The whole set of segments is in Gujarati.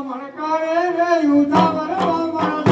મણ કરે રે યુધા વરવા મણ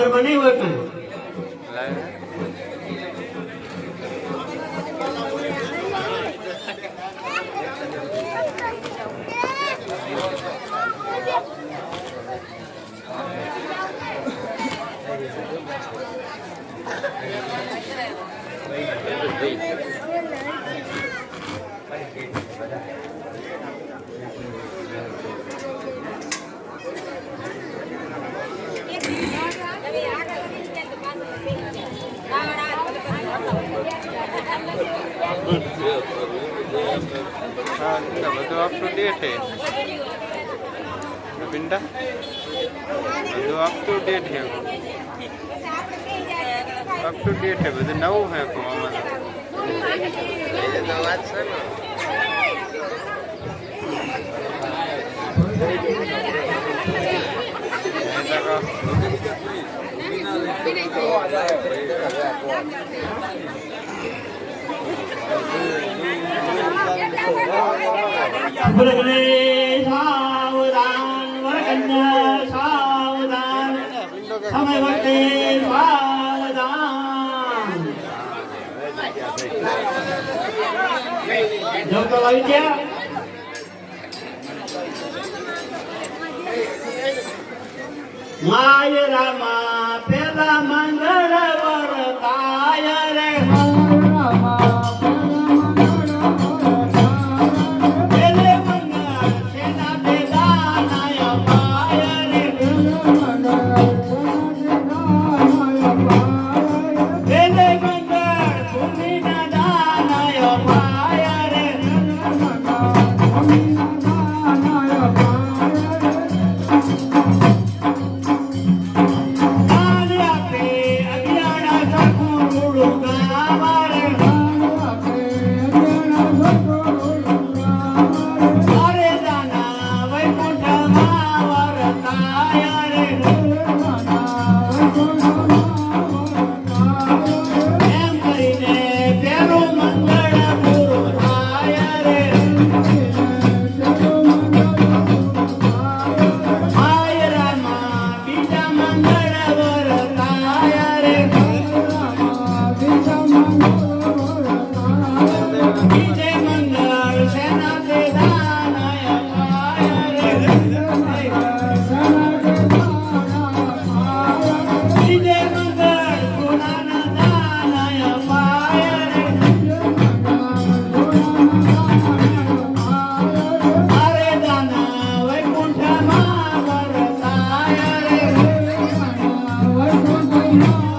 मंत्र बने हुए थे Thank you. વાંધો બધું આપતું ડેટ હે બિંડા બધું આપતું ડેટ હે અપ ટુ ડેટ હે બધું નવું હે અમારે. ભગલે સાવધાન વરકન્યા સાવધાન સમય વખતે સાવધાન. જો માય રામા પેલા Oh,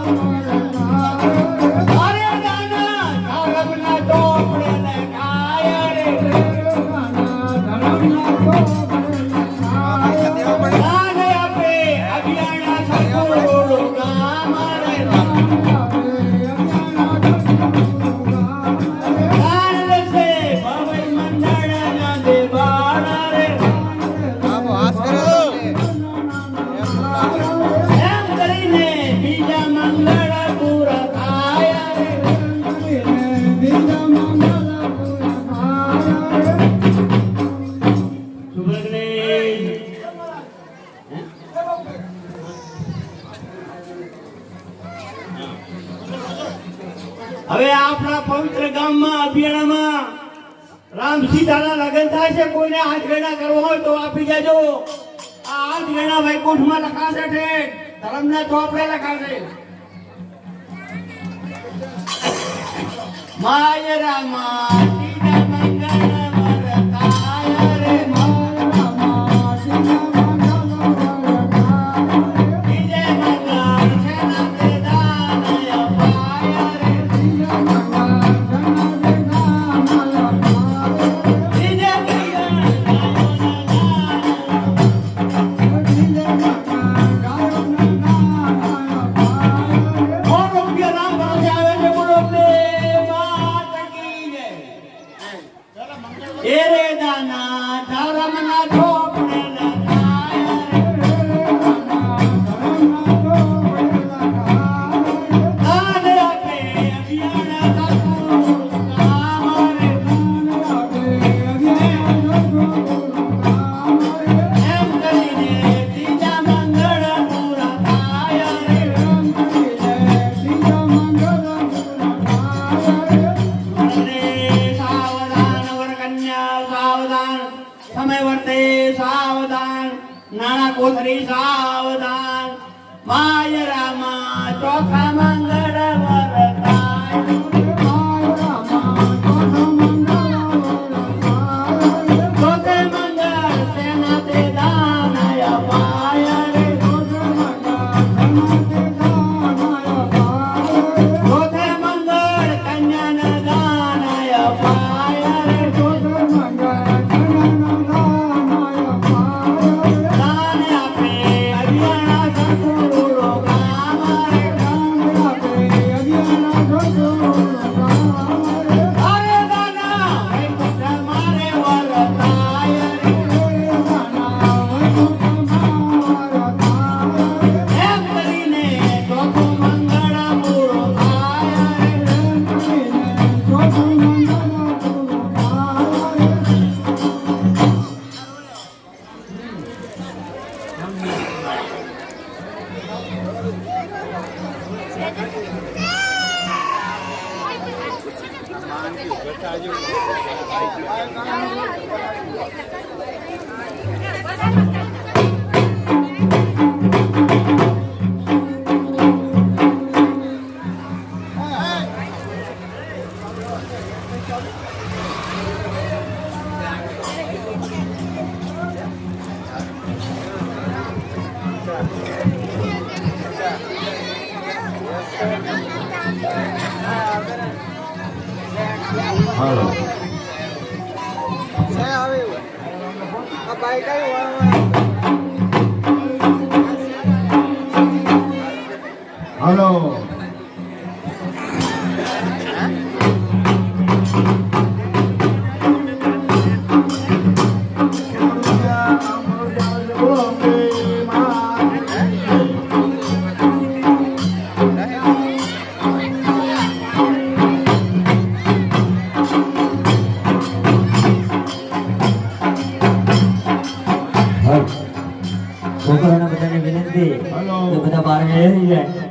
રામ સીતાના લગ્ન થાય છે, કોઈને હાથ ગણા કરવો હોય તો આપી જજો આ હાથ ગણા વૈકુંઠમાં લખાશે ઠેઠ. ધર્મના ચોપડે લખાશે. માય રામા, સીતા મંગળ મરતા રે વિજય બધા જાય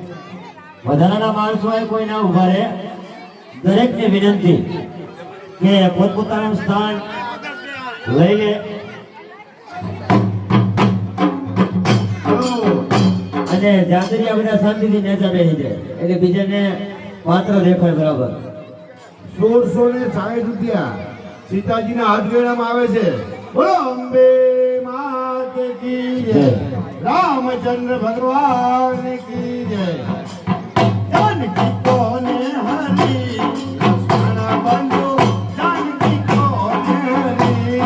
વધારાના માણસો હોય કોઈ ના ઊભા રહે. દરેકને વિનંતી કે પોતપોતાનું સ્થાન લઈ લે અને જાતરી આ બધા શાંતિથી નેચા બેસી જાય. એટલે બીજાને પાત્ર દેખાય બરાબર. સોળસો ને સાઠ રૂપિયા સીતાજીના હાથ ગેડામાં આવે છે. બોલો અંબે. માત કી જય રામચંદ્ર ભગવાન કી જય જાનકી કોને હરી? બંધુ જાનકી કોને હરી.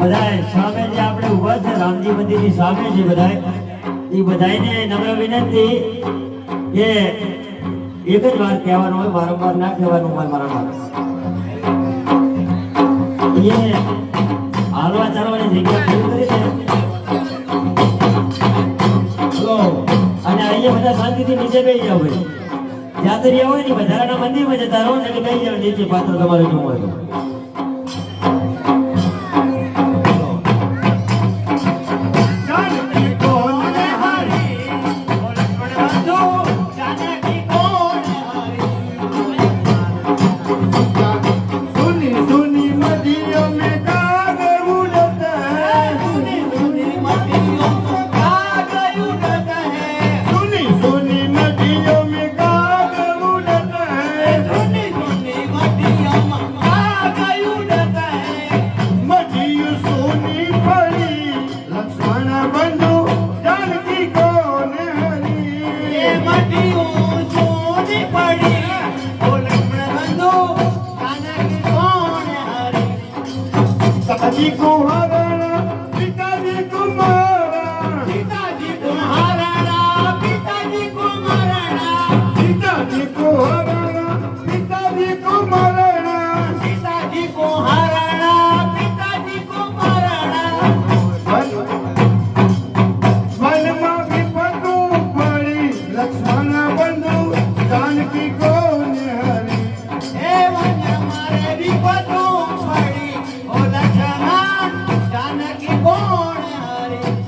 બધાય સામે જે આપણે ઊભા છે રામજી મંદિરની સામે છે બધાય. એ બધાયને નમ્ર વિનંતી કે એક જ વાર કહેવાનું હોય વારંવાર ના કહેવાનું હોય મારા માટે. હાલવા ચાલવાની જગ્યા પૂરી કરી અને અહીંયા બધા શાંતિથી નીચે બેસી જાવ ભાઈ તો રહ્યા હોય ને વધારાના મંદિરમાં જતા રહો ને બેસી જાવ નીચે પાત્ર તમારે જોવું હોય જાનકી કોણ હરી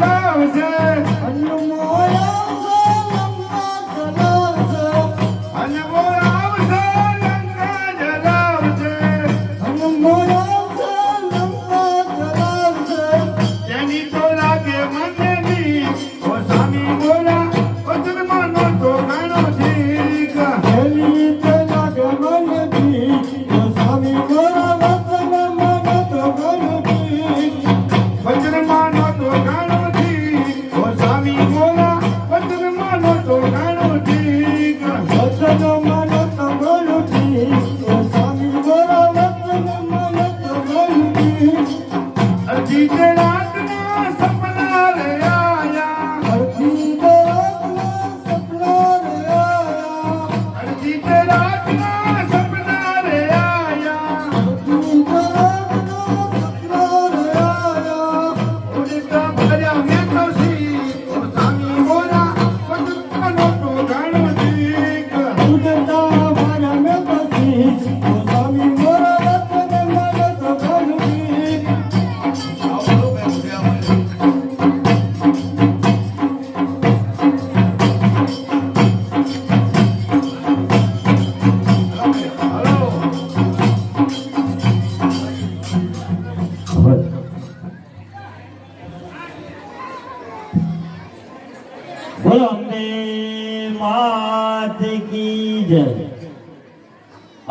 Hello, Jose. And you move.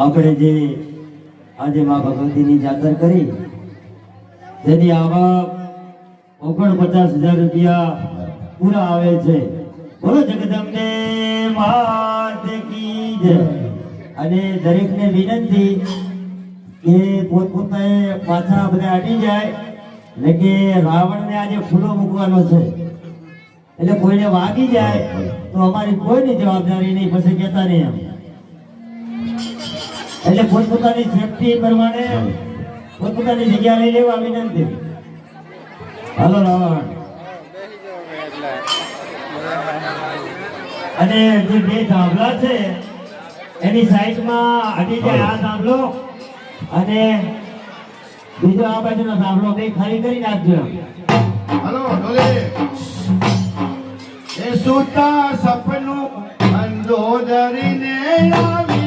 આપણે જે આજે મા ભગવતીની જાતર કરી. જેની આવક ઓગણપચાસ હજાર રૂપિયા પૂરા આવે છે. બોલો જગદંબે માત કી જય. અને દરેકને વિનંતી કે પોતપોતાએ પાછા બધા અટી જાય એટલે કે રાવણને આજે ખુલ્લો મૂકવાનો છે. એટલે કોઈને વાગી જાય તો અમારી કોઈની જવાબદારી નહીં, પછી કહેતા નહીં એમ. એટલે પોતપોતાની સેફટી પ્રમાણે પોતપોતાની જગ્યા લઈ લેવા વિનંતી. હાલો રાવણ. અને જે બે ધાબલા છે એની સાઈડમાં અડી જાય આ ધાબલો. અને બીજો આ બાજુનો ધાબલો બે ખાલી કરી નાખજો. હલો ડોલે. એ સુતા સપનું અંદોદરીને આવ્યું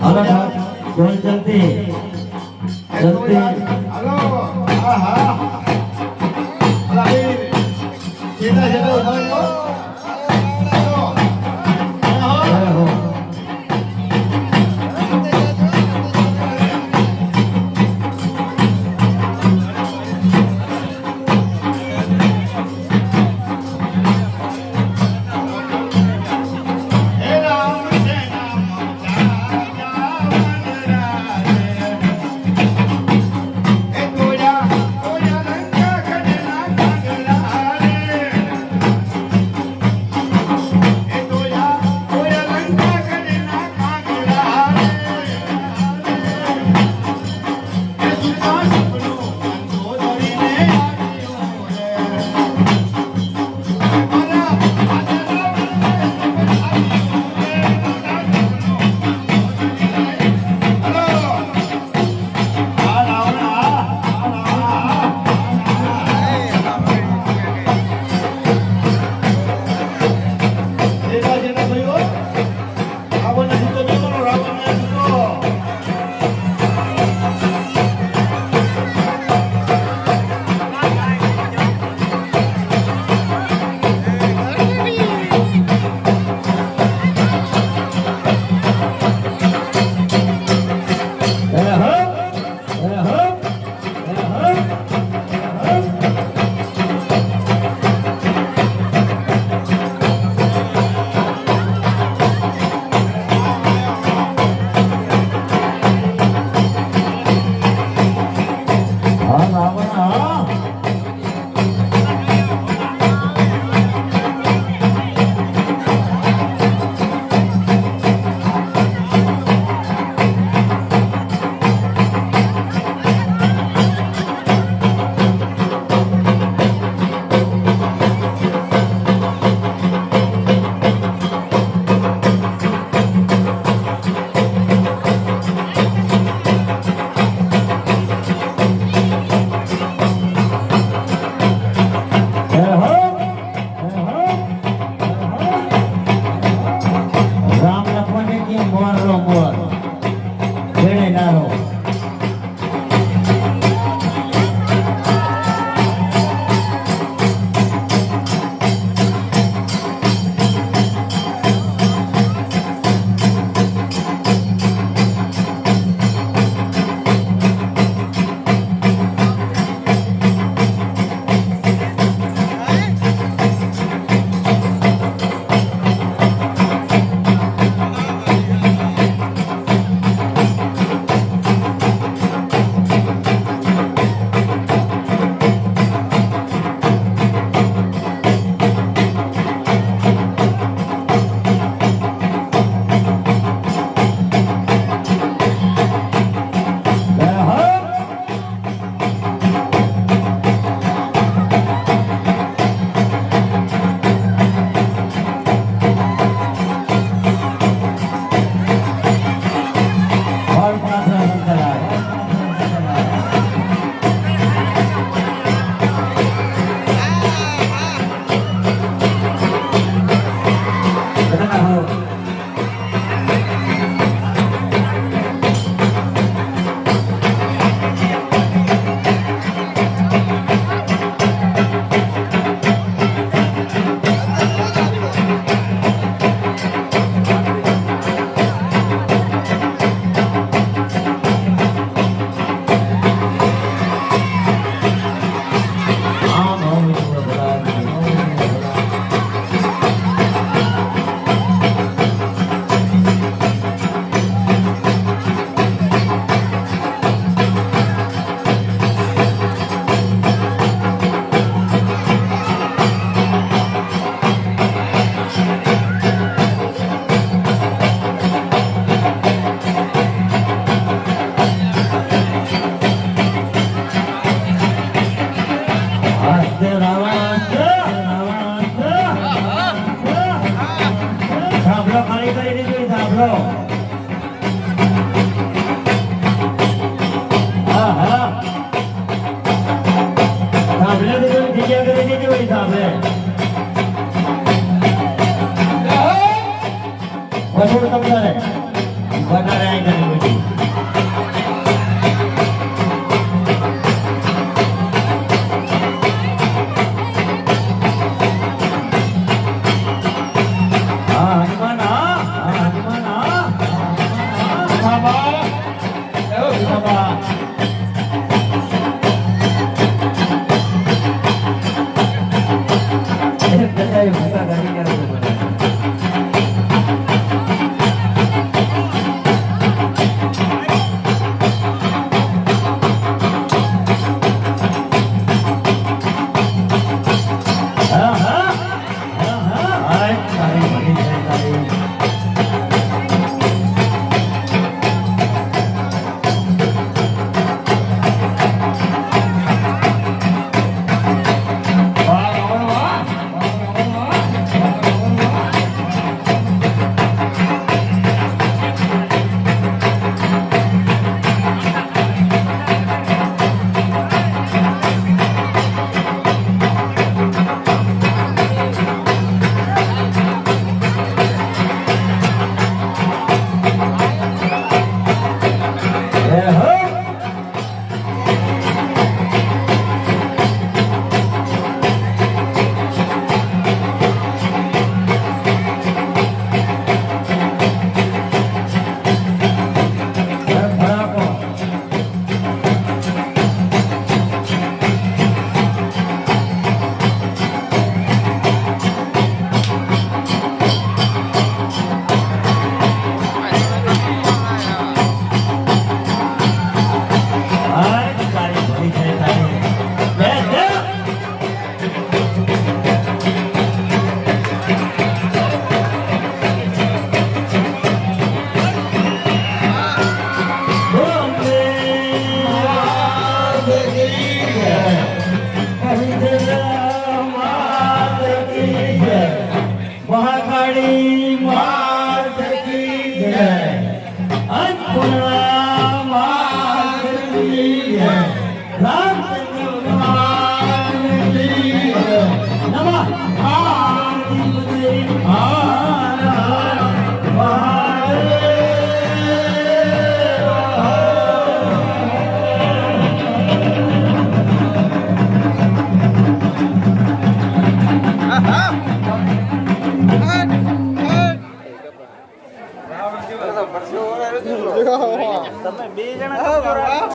હાલો રાવણ હાલો